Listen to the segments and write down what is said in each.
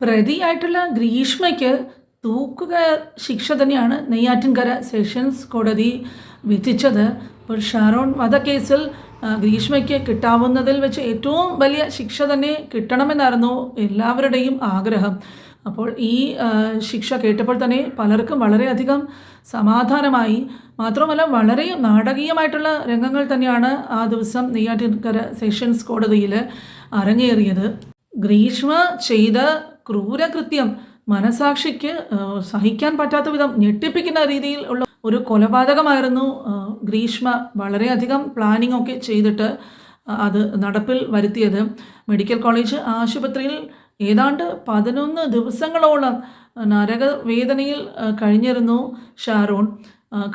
പ്രതിയായിട്ടുള്ള ഗ്രീഷ്മയ്ക്ക് തൂക്കുക ശിക്ഷ തന്നെയാണ് നെയ്യാറ്റിൻകര സെഷൻസ് കോടതി വിധിച്ചത്. ഇപ്പോൾ ഷാറോൺ വധക്കേസിൽ കേസിൽ ഗ്രീഷ്മയ്ക്ക് കിട്ടാവുന്നതിൽ വെച്ച് ഏറ്റവും വലിയ ശിക്ഷ തന്നെ കിട്ടണമെന്നായിരുന്നു എല്ലാവരുടെയും ആഗ്രഹം. അപ്പോൾ ഈ ശിക്ഷ കേട്ടപ്പോൾ തന്നെ പലർക്കും വളരെയധികം സമാധാനമായി. മാത്രമല്ല വളരെ നാടകീയമായിട്ടുള്ള രംഗങ്ങൾ തന്നെയാണ് ആ ദിവസം നെയ്യാറ്റിൻകര സെഷൻസ് കോടതിയിൽ അരങ്ങേറിയത്. ഗ്രീഷ്മ ചെയ്ത ക്രൂരകൃത്യം. മനസാക്ഷിക്ക് സഹിക്കാൻ പറ്റാത്ത വിധം ഞെട്ടിപ്പിക്കുന്ന രീതിയിൽ ഉള്ള ഒരു കൊലപാതകമായിരുന്നു ഗ്രീഷ്മ വളരെയധികം പ്ലാനിംഗ് ഒക്കെ ചെയ്തിട്ട് അത് നടപ്പിൽ വരുത്തിയത്. മെഡിക്കൽ കോളേജ് ആശുപത്രിയിൽ ഏതാണ്ട് പതിനൊന്ന് ദിവസങ്ങളോളം നരകവേദനയിൽ കഴിഞ്ഞിരുന്നു ഷാറൂൺ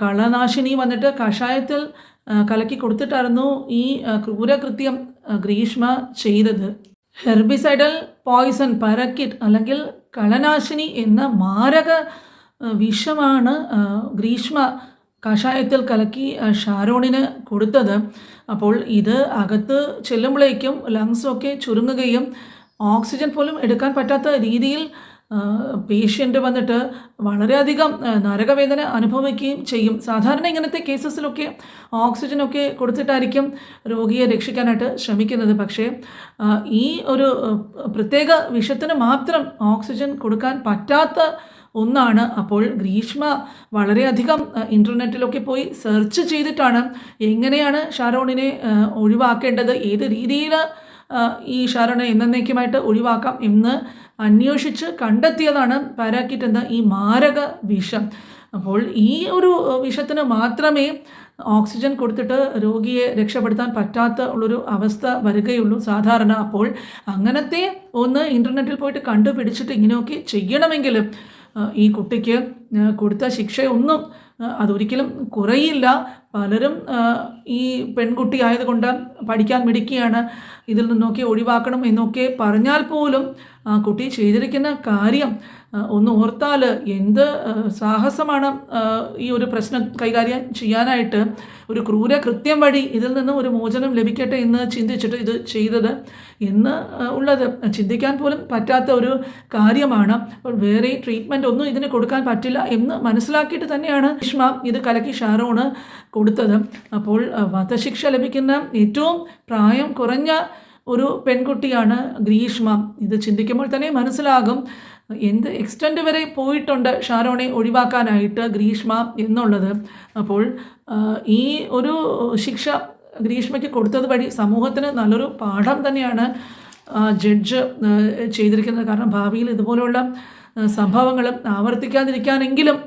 കളനാശിനി വന്നിട്ട് കഷായത്തിൽ കലക്കി കൊടുത്തിട്ടായിരുന്നു ഈ ക്രൂരകൃത്യം ഗ്രീഷ്മ ചെയ്തത്. ഹെർബിസൈഡൽ പോയിസൺ പരക്കിറ്റ് അല്ലെങ്കിൽ കളനാശിനി എന്ന മാരക വിഷമാണ് ഗ്രീഷ്മ കഷായത്തിൽ കലക്കി ഷാരോണിന് കൊടുത്തത്. അപ്പോൾ ഇത് അകത്ത് ചെല്ലുമ്പോഴേക്കും ലങ്സൊക്കെ ചുരുങ്ങുകയും ഓക്സിജൻ പോലും എടുക്കാൻ പറ്റാത്ത രീതിയിൽ പേഷ്യന്റ് വന്നിട്ട് വളരെയധികം നരകവേദന അനുഭവിക്കുകയും ചെയ്യും. സാധാരണ ഇങ്ങനത്തെ കേസസിലൊക്കെ ഓക്സിജനൊക്കെ കൊടുത്തിട്ടായിരിക്കും രോഗിയെ രക്ഷിക്കാനായിട്ട് ശ്രമിക്കുന്നത്. പക്ഷേ ഈ ഒരു പ്രത്യേക വിഷത്തിന് മാത്രം ഓക്സിജൻ കൊടുക്കാൻ പറ്റാത്ത ഒന്നാണ്. അപ്പോൾ ഗ്രീഷ്മ വളരെയധികം ഇന്റർനെറ്റിലൊക്കെ പോയി സെർച്ച് ചെയ്തിട്ടാണ് എങ്ങനെയാണ് ഷാരോണിനെ ഒഴിവാക്കേണ്ടത് ഏത് രീതിയിൽ ഈ ഷാരോണിനെ എന്നേക്കുമായിട്ട് ഒഴിവാക്കാം എന്ന് അന്വേഷിച്ച് കണ്ടെത്തിയതാണ് പാരാക്കിറ്റ് എന്ന ഈ മാരക വിഷം. അപ്പോൾ ഈ ഒരു വിഷത്തിന് മാത്രമേ ഓക്സിജൻ കൊടുത്തിട്ട് രോഗിയെ രക്ഷപ്പെടുത്താൻ പറ്റാത്ത ഉള്ളൊരു അവസ്ഥ വരികയുള്ളൂ സാധാരണ. അപ്പോൾ അങ്ങനത്തെ ഒന്ന് ഇന്റർനെറ്റിൽ പോയിട്ട് കണ്ടുപിടിച്ചിട്ട് ഇങ്ങനെയൊക്കെ ചെയ്യണമെങ്കിൽ ഈ കുട്ടിക്ക് കൊടുത്ത ശിക്ഷയൊന്നും അതൊരിക്കലും കുറയില്ല. പലരും ഈ പെൺകുട്ടി ആയതുകൊണ്ട് പഠിക്കാൻ മിടിക്കുകയാണ് ഇതിൽ നിന്നൊക്കെ ഒഴിവാക്കണം എന്നൊക്കെ പറഞ്ഞാൽ പോലും ആ കുട്ടി ചെയ്തിരിക്കുന്ന കാര്യം ഒന്ന് ഓർത്താൽ എന്ത് സാഹസമാണ് ഈ ഒരു പ്രശ്നം കൈകാര്യം ചെയ്യാനായിട്ട് ഒരു ക്രൂര കൃത്യം വഴി ഇതിൽ നിന്ന് ഒരു മോചനം ലഭിക്കട്ടെ എന്ന് ചിന്തിച്ചിട്ട് ഇത് ചെയ്തത് എന്ന് ഉള്ളത്. ചിന്തിക്കാൻ പോലും പറ്റാത്ത ഒരു കാര്യമാണ്. വേറെ ട്രീറ്റ്മെന്റ് ഒന്നും ഇതിന് കൊടുക്കാൻ പറ്റില്ല എന്ന് മനസ്സിലാക്കിയിട്ട് തന്നെയാണ് ഗ്രീഷ്മ ഇത് കലക്കി ഷാരോണ് കൊടുത്തത്. അപ്പോൾ വധശിക്ഷ ലഭിക്കുന്ന ഏറ്റവും പ്രായം കുറഞ്ഞ ഒരു പെൺകുട്ടിയാണ് ഗ്രീഷ്മ. ഇത് ചിന്തിക്കുമ്പോൾ തന്നെ മനസ്സിലാകും. എന്ത് എക്സ്റ്റൻഡ് വരെ പോയിട്ടുണ്ട് ഷാരോണെ ഒഴിവാക്കാനായിട്ട് ഗ്രീഷ്മ എന്നുള്ളത്. അപ്പോൾ ഈ ഒരു ശിക്ഷ ഗ്രീഷ്മയ്ക്ക് കൊടുത്തത് വഴി സമൂഹത്തിന് നല്ലൊരു പാഠം തന്നെയാണ് ജഡ്ജ് ചെയ്തിരിക്കുന്നത്. കാരണം ഭാവിയിൽ ഇതുപോലെയുള്ള സംഭവങ്ങൾ ആവർത്തിക്കാതിരിക്കാനെങ്കിലും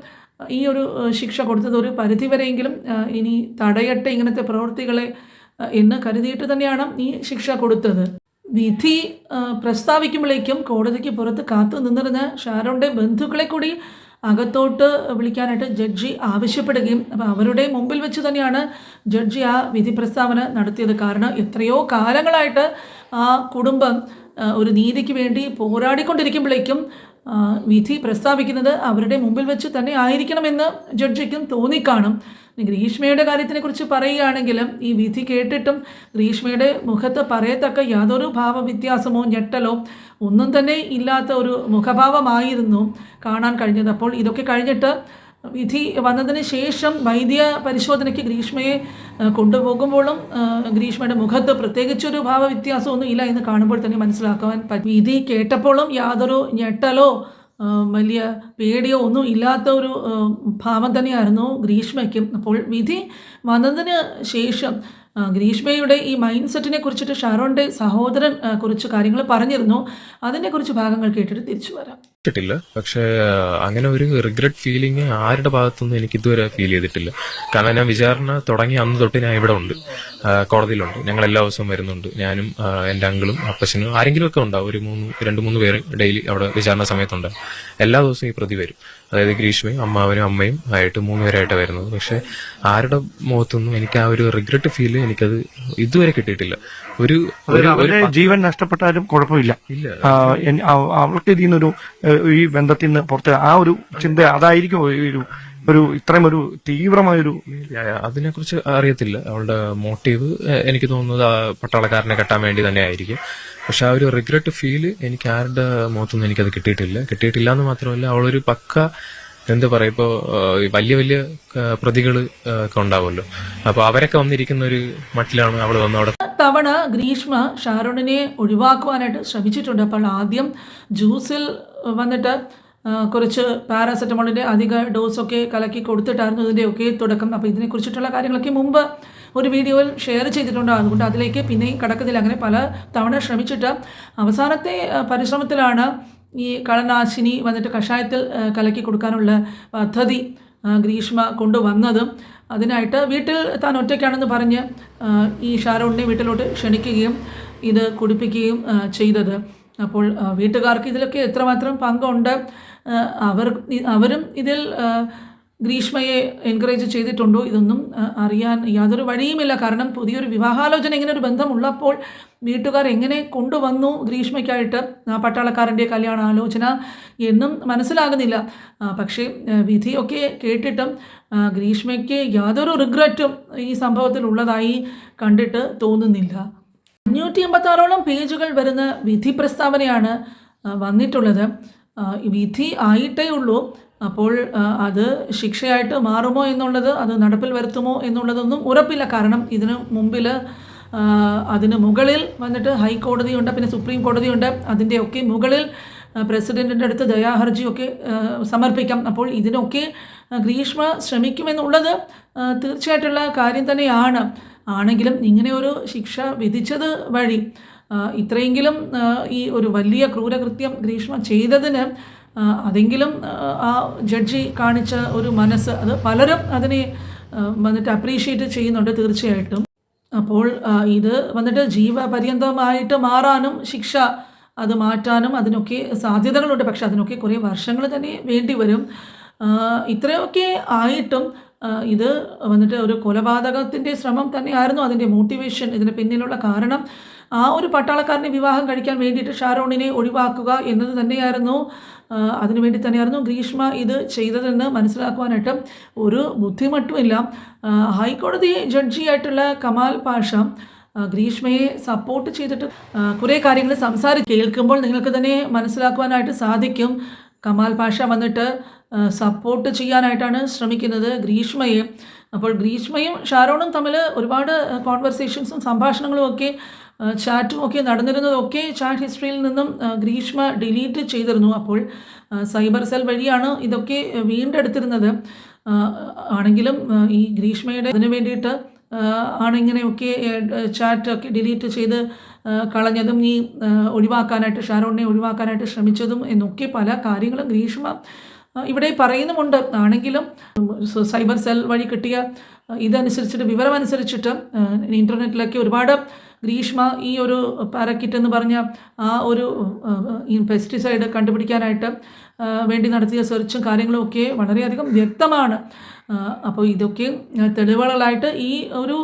ഈ ഒരു ശിക്ഷ കൊടുത്തത് ഒരു പരിധിവരെയെങ്കിലും ഇനി തടയട്ടെ ഇങ്ങനത്തെ പ്രവൃത്തികളെ എന്ന് കരുതിയിട്ട് തന്നെയാണ് ഈ ശിക്ഷ കൊടുത്തത്. വിധി പ്രസ്താവിക്കുമ്പോഴേക്കും കോടതിക്ക് പുറത്ത് കാത്തു നിന്നിരുന്ന ഷാരോണിന്റെ ബന്ധുക്കളെ കൂടി അകത്തോട്ട് വിളിക്കാനായിട്ട് ജഡ്ജി ആവശ്യപ്പെടുകയും അപ്പോൾ അവരുടെ മുമ്പിൽ വെച്ച് തന്നെയാണ് ജഡ്ജി ആ വിധി പ്രസ്താവന നടത്തിയത്. കാരണം എത്രയോ കാലങ്ങളായിട്ട് ആ കുടുംബം ഒരു നീതിക്ക് വേണ്ടി പോരാടിക്കൊണ്ടിരിക്കുമ്പോഴേക്കും വിധി പ്രസ്താവിക്കുന്നത് അവരുടെ മുമ്പിൽ വെച്ച് തന്നെ ആയിരിക്കണമെന്ന് ജഡ്ജിക്കും തോന്നിക്കാണും. ഗ്രീഷ്മയുടെ കാര്യത്തിനെ കുറിച്ച് പറയുകയാണെങ്കിലും ഈ വിധി കേട്ടിട്ടും ഗ്രീഷ്മയുടെ മുഖത്ത് പറയത്തക്ക യാതൊരു ഭാവവ്യത്യാസമോ ഞെട്ടലോ ഒന്നും തന്നെ ഇല്ലാത്ത ഒരു മുഖഭാവമായിരുന്നു കാണാൻ കഴിഞ്ഞത്. അപ്പോൾ ഇതൊക്കെ കഴിഞ്ഞിട്ട് വിധി വന്നതിന് ശേഷം വൈദ്യ പരിശോധനയ്ക്ക് ഗ്രീഷ്മയെ കൊണ്ടുപോകുമ്പോഴും ഗ്രീഷ്മയുടെ മുഖത്ത് പ്രത്യേകിച്ചൊരു ഭാവവ്യത്യാസമൊന്നും ഇല്ല എന്ന് കാണുമ്പോൾ തന്നെ മനസ്സിലാക്കുവാൻ പറ്റും വിധി കേട്ടപ്പോഴും യാതൊരു ഞെട്ടലോ വലിയ പേടിയോ ഒന്നും ഇല്ലാത്ത ഒരു ഭാവം തന്നെയായിരുന്നു ഗ്രീഷ്മയ്ക്കും. അപ്പോൾ വിധി വന്നതിന് ശേഷം ഗ്രീഷ്മയുടെ ഈ മൈൻഡ് സെറ്റിനെ കുറിച്ചിട്ട് ഷാറോന്റെ സഹോദരൻ കുറിച്ച് കാര്യങ്ങൾ പറഞ്ഞിരുന്നു. അതിനെ കുറിച്ച് ഭാഗങ്ങൾ കേട്ടിട്ട് തിരിച്ചു വരാം. ില്ല പക്ഷേ അങ്ങനെ ഒരു റിഗ്രറ്റ് ഫീലിംഗ് ആരുടെ ഭാഗത്തുനിന്നും എനിക്ക് ഇതുവരെ ഫീൽ ചെയ്തിട്ടില്ല. കാരണം ഞാൻ വിചാരണ തുടങ്ങി അന്ന് തൊട്ട് ഞാൻ ഇവിടെ ഉണ്ട്. കോടതിയിലുണ്ട്. ഞങ്ങൾ എല്ലാ ദിവസവും വരുന്നുണ്ട്. ഞാനും എന്റെ അങ്കിളും അപ്പച്ചനും ആരെങ്കിലും ഒക്കെ ഉണ്ടാവും. ഒരു മൂന്ന് രണ്ട് മൂന്ന് പേര് ഡെയിലി അവിടെ വിചാരണ സമയത്തുണ്ട് എല്ലാ ദിവസവും ഈ പ്രതി വരും. അതായത് ഗ്രീഷ്മയും അമ്മാവനും അമ്മയും ആയിട്ട് മൂന്നുപേരായിട്ട് വരുന്നത്. പക്ഷെ ആരുടെ മുഖത്തൊന്നും എനിക്ക് ആ ഒരു റിഗ്രറ്റ് ഫീൽ എനിക്കത് ഇതുവരെ കിട്ടിയിട്ടില്ല. ഒരു ജീവൻ നഷ്ടപ്പെട്ടാലും കുഴപ്പമില്ല. അവൾക്ക് ഇതിൽ നിന്നൊരു ഈ ബന്ധത്തിൽ നിന്ന് പുറത്ത് ആ ഒരു ചിന്ത അതായിരിക്കും ഒരു ഒരു ഇത്രയും ഒരു തീവ്രമായൊരു അതിനെ കുറിച്ച് അറിയത്തില്ല. അവളുടെ മോട്ടീവ് എനിക്ക് തോന്നുന്നത് ആ പട്ടാളക്കാരനെ കെട്ടാൻ വേണ്ടി തന്നെ ആയിരിക്കും. പക്ഷെ ആ ഒരു റിഗ്രറ്റ് ഫീൽ എനിക്ക് ആരുടെ മുഖത്തൊന്നും എനിക്കത് കിട്ടിയിട്ടില്ല. കിട്ടിയിട്ടില്ല എന്ന് മാത്രമല്ല അവളൊരു പക്ക എന്താ പറയാ ഇപ്പോ വലിയ വലിയ പ്രതികൾ ഒക്കെ ഉണ്ടാവുമല്ലോ. അപ്പൊ അവരൊക്കെ വന്നിരിക്കുന്ന ഒരു മട്ടിലാണ് അവൾ വന്ന് അവിടെ തവണ ഗ്രീഷ്മ ഷാരോണിനെ ഒഴിവാക്കുവാനായിട്ട് ശ്രമിച്ചിട്ടുണ്ട്. അപ്പോൾ ആദ്യം ജ്യൂസിൽ വന്നിട്ട് കുറച്ച് പാരാസെറ്റമോളിന്റെ അധിക ഡോസൊക്കെ കലക്കി കൊടുത്തിട്ടായിരുന്നു ഇതിന്റെയൊക്കെ തുടക്കം. അപ്പോൾ ഇതിനെക്കുറിച്ചിട്ടുള്ള കാര്യങ്ങളൊക്കെ മുമ്പ് ഒരു വീഡിയോയിൽ ഷെയർ ചെയ്തിട്ടുണ്ട്. അതുകൊണ്ട് അതിലേക്ക് പിന്നെയും കടക്കുന്നില്ല അങ്ങനെ പല തവണ ശ്രമിച്ചിട്ട് അവസാനത്തെ പരിശ്രമത്തിലാണ് ഈ കളനാശിനി വന്നിട്ട് കഷായത്തിൽ കലക്കി കൊടുക്കാനുള്ള പദ്ധതി ഗ്രീഷ്മ കൊണ്ടുവന്നതും. അതിനായിട്ട് വീട്ടിൽ താൻ ഒറ്റയ്ക്കാണെന്ന് പറഞ്ഞ് ഈ ഷാരോണിനെ വീട്ടിലോട്ട് ക്ഷണിക്കുകയും ഇത് കുടിപ്പിക്കുകയും ചെയ്തത്. അപ്പോൾ വീട്ടുകാർക്ക് ഇതിലൊക്കെ എത്രമാത്രം പങ്കുണ്ട്? അവർ അവരും ഇതിൽ ഗ്രീഷ്മയെ എൻകറേജ് ചെയ്തിട്ടുണ്ടോ ഇതൊന്നും അറിയാൻ യാതൊരു വഴിയുമില്ല. കാരണം പുതിയൊരു വിവാഹാലോചന ഇങ്ങനെ ഒരു ബന്ധമുള്ളപ്പോൾ വീട്ടുകാർ എങ്ങനെ കൊണ്ടുവന്നു ഗ്രീഷ്മയ്ക്കായിട്ട്? ആ പട്ടാളക്കാരന്റെ കല്യാണ ആലോചന എന്നും മനസ്സിലാകുന്നില്ല. പക്ഷേ വിധിയൊക്കെ കേട്ടിട്ടും ഗ്രീഷ്മയ്ക്ക് യാതൊരു റിഗ്രറ്റും ഈ സംഭവത്തിൽ ഉള്ളതായി കണ്ടിട്ട് തോന്നുന്നില്ല. അഞ്ഞൂറ്റി എൺപത്താറോളം പേജുകൾ വരുന്ന വിധി പ്രസ്താവനയാണ് വന്നിട്ടുള്ളത്. വിധി ആയിട്ടേ ഉള്ളൂ. അപ്പോൾ അത് ശിക്ഷയായിട്ട് മാറുമോ എന്നുള്ളത് അത് നടപ്പിൽ വരുത്തുമോ എന്നുള്ളതൊന്നും ഉറപ്പില്ല. കാരണം ഇതിന് മുമ്പിൽ അതിന് മുകളിൽ വന്നിട്ട് ഹൈക്കോടതിയുണ്ട് പിന്നെ സുപ്രീം കോടതിയുണ്ട്. അതിന്റെയൊക്കെ മുകളിൽ പ്രസിഡന്റിന്റെ അടുത്ത് ദയാഹർജിയൊക്കെ സമർപ്പിക്കാം. അപ്പോൾ ഇതിനൊക്കെ ഗ്രീഷ്മ ശ്രമിക്കുമെന്നുള്ളത് തീർച്ചയായിട്ടുള്ള കാര്യം തന്നെയാണ്. ആണെങ്കിലും ഇങ്ങനെ ഒരു ശിക്ഷ വിധിച്ചത് വഴി ഇത്രയെങ്കിലും ഈ ഒരു വലിയ ക്രൂരകൃത്യം ഗ്രീഷ്മ ചെയ്തതിന് അതെങ്കിലും ആ, ജഡ്ജി കാണിച്ച ഒരു മനസ്സ് അത് പലരും അതിനെ വന്നിട്ട് അപ്രീഷിയേറ്റ് ചെയ്യുന്നുണ്ട് തീർച്ചയായിട്ടും. അപ്പോൾ ഇത് വന്നിട്ട് ജീവപര്യന്തമായിട്ട് മാറാനും ശിക്ഷ അത് മാറ്റാനും അതിനൊക്കെ സാധ്യതകളുണ്ട്. പക്ഷെ അതിനൊക്കെ കുറേ വർഷങ്ങൾ തന്നെ വേണ്ടി വരും. ഇത്രയൊക്കെ ആയിട്ടും ഇത് വന്നിട്ട് ഒരു കൊലപാതകത്തിന്റെ ശ്രമം തന്നെയായിരുന്നു. അതിന്റെ മോട്ടിവേഷൻ ഇതിന് പിന്നിലുള്ള കാരണം ആ ഒരു പട്ടാളക്കാരനെ വിവാഹം കഴിക്കാൻ വേണ്ടിയിട്ട് ഷാരോണിനെ ഒഴിവാക്കുക എന്നത് തന്നെയായിരുന്നു. അതിനുവേണ്ടി അതിനു വേണ്ടി തന്നെയായിരുന്നു ഗ്രീഷ്മ ഇത് ചെയ്തതെന്ന് മനസ്സിലാക്കുവാനായിട്ട് ഒരു ബുദ്ധിമുട്ടുമില്ല. ഹൈക്കോടതി ജഡ്ജിയായിട്ടുള്ള കമാൽ പാഷ ഗ്രീഷ്മയെ സപ്പോർട്ട് ചെയ്തിട്ട് കുറേ കാര്യങ്ങൾ സംസാരിച്ച് കേൾക്കുമ്പോൾ നിങ്ങൾക്ക് തന്നെ മനസ്സിലാക്കുവാനായിട്ട് സാധിക്കും. കമാൽ പാഷ വന്നിട്ട് സപ്പോർട്ട് ചെയ്യാനായിട്ടാണ് ശ്രമിക്കുന്നത് ഗ്രീഷ്മയെ. അപ്പോൾ ഗ്രീഷ്മയും ഷാരോണും തമ്മിൽ ഒരുപാട് കോൺവെർസേഷൻസും സംഭാഷണങ്ങളും ഒക്കെ ചാറ്റും ഒക്കെ നടന്നിരുന്നതൊക്കെ ചാറ്റ് ഹിസ്റ്ററിയിൽ നിന്നും ഗ്രീഷ്മ ഡിലീറ്റ് ചെയ്തിരുന്നു. അപ്പോൾ സൈബർ സെൽ വഴിയാണ് ഇതൊക്കെ വീണ്ടെടുത്തിരുന്നത്. ആണെങ്കിലും ഈ ഗ്രീഷ്മയുടെ അതിനു വേണ്ടിയിട്ട് ആണിങ്ങനെയൊക്കെ ചാറ്റ് ഒക്കെ ഡിലീറ്റ് ചെയ്ത് കളഞ്ഞതും ഈ ഒഴിവാക്കാനായിട്ട് ഷാരോണിനെ ഒഴിവാക്കാനായിട്ട് ശ്രമിച്ചതും എന്നൊക്കെ പല കാര്യങ്ങളും ഗ്രീഷ്മ ഇവിടെ പറയുന്നുമുണ്ട്. ആണെങ്കിലും സൈബർ സെൽ വഴി കിട്ടിയ ഇതനുസരിച്ചിട്ട് വിവരമനുസരിച്ചിട്ട് ഇന്റർനെറ്റിലൊക്കെ ഒരുപാട് ഗ്രീഷ്മ ഈ ഒരു പാരക്കിറ്റ് എന്ന് പറഞ്ഞ ആ ഒരു പെസ്റ്റിസൈഡ് കണ്ടുപിടിക്കാനായിട്ട് വേണ്ടി നടത്തിയ സെർച്ചും കാര്യങ്ങളും ഒക്കെ വളരെയധികം വ്യക്തമാണ്. അപ്പോൾ ഇതൊക്കെ തെളിവുകളായിട്ട് ഈ ഒരു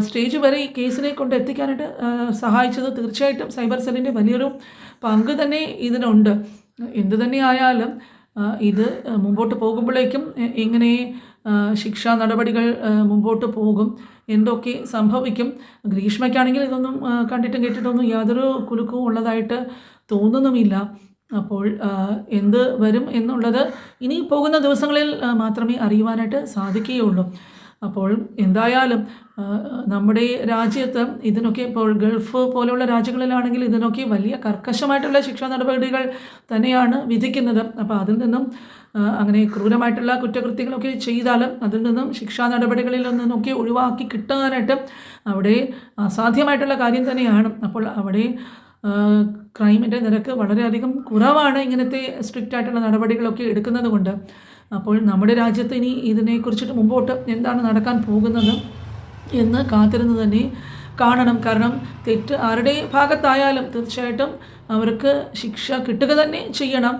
സ്റ്റേജ് വരെ ഈ കേസിനെ കൊണ്ട് എത്തിക്കാനായിട്ട് സഹായിച്ചത് തീർച്ചയായിട്ടും സൈബർ സെല്ലിന്റെ വലിയൊരു പങ്ക് തന്നെ ഇതിനുണ്ട്. എന്തു തന്നെയായാലും ആ, ഇത് മുമ്പോട്ട് പോകുമ്പോഴേക്കും എങ്ങനെ ശിക്ഷാ നടപടികൾ മുമ്പോട്ട് പോകും എന്തൊക്കെ സംഭവിക്കും. ഗ്രീഷ്മയ്ക്കാണെങ്കിൽ ഇതൊന്നും കണ്ടിട്ടും കേട്ടിട്ടൊന്നും യാതൊരു കുലുക്കവും ഉള്ളതായിട്ട് തോന്നുന്നുമില്ല. അപ്പോൾ എന്ത് വരും എന്നുള്ളത് ഇനി പോകുന്ന ദിവസങ്ങളിൽ മാത്രമേ അറിയുവാനായിട്ട് സാധിക്കുകയുള്ളൂ. അപ്പോൾ എന്തായാലും നമ്മുടെ രാജ്യത്ത് ഇതിനൊക്കെ ഇപ്പോൾ ഗൾഫ് പോലെയുള്ള രാജ്യങ്ങളിലാണെങ്കിൽ ഇതിനൊക്കെ വലിയ കർക്കശമായിട്ടുള്ള ശിക്ഷാ നടപടികൾ തന്നെയാണ് വിധിക്കുന്നത്. അപ്പോൾ അതിൽ നിന്നും അങ്ങനെ ക്രൂരമായിട്ടുള്ള കുറ്റകൃത്യങ്ങളൊക്കെ ചെയ്താലും അതിൽ നിന്നും ശിക്ഷാ നടപടികളിൽ നിന്നൊക്കെ ഒഴിവാക്കി കിട്ടാനായിട്ട് അവിടെ അസാധ്യമായിട്ടുള്ള കാര്യം തന്നെയാണ്. അപ്പോൾ അവിടെ ക്രൈമിന്റെ നിരക്ക് വളരെയധികം കുറവാണ് ഇങ്ങനത്തെ സ്ട്രിക്റ്റ് ആയിട്ടുള്ള നടപടികളൊക്കെ എടുക്കുന്നത് കൊണ്ട് അപ്പോൾ നമ്മുടെ രാജ്യത്ത് ഇനി ഇതിനെക്കുറിച്ചിട്ട് മുമ്പോട്ട് എന്താണ് നടക്കാൻ പോകുന്നത് എന്ന് കാത്തിരുന്ന് തന്നെ കാണണം. കാരണം തെറ്റ് ആരുടെ ഭാഗത്തായാലും തീർച്ചയായിട്ടും അവർക്ക് ശിക്ഷ കിട്ടുക തന്നെ ചെയ്യണം.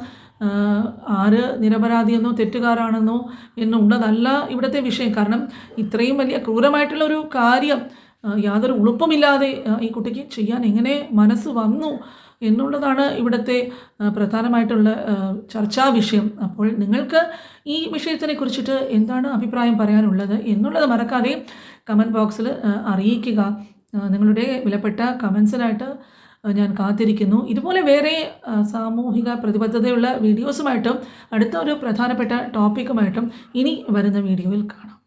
ആര് നിരപരാധിയെന്നോ തെറ്റുകാരാണെന്നോ എന്നുള്ളതല്ല ഇവിടുത്തെ വിഷയം. കാരണം ഇത്രയും വലിയ ക്രൂരമായിട്ടുള്ള ഒരു കാര്യം യാതൊരു ഉളുപ്പമില്ലാതെ ഈ കുട്ടിക്ക് ചെയ്യാൻ എങ്ങനെ മനസ്സ് വന്നു? എന്നുള്ളതാണ് ഇവിടുത്തെ പ്രധാനമായിട്ടുള്ള ചർച്ചാ വിഷയം. അപ്പോൾ നിങ്ങൾക്ക് ഈ വിഷയത്തിനെ കുറിച്ചിട്ട് എന്താണ് അഭിപ്രായം പറയാനുള്ളത് എന്നുള്ളത് മറക്കാതെ കമന്റ് ബോക്സിൽ അറിയിക്കുക. നിങ്ങളുടെ വിലപ്പെട്ട കമൻസിനായിട്ട് ഞാൻ കാത്തിരിക്കുന്നു. ഇതുപോലെ വേറെ സാമൂഹിക പ്രതിബദ്ധതയുള്ള വീഡിയോസുമായിട്ടും അടുത്ത ഒരു പ്രധാനപ്പെട്ട ടോപ്പിക്കുമായിട്ടും ഇനി വരുന്ന വീഡിയോയിൽ കാണാം.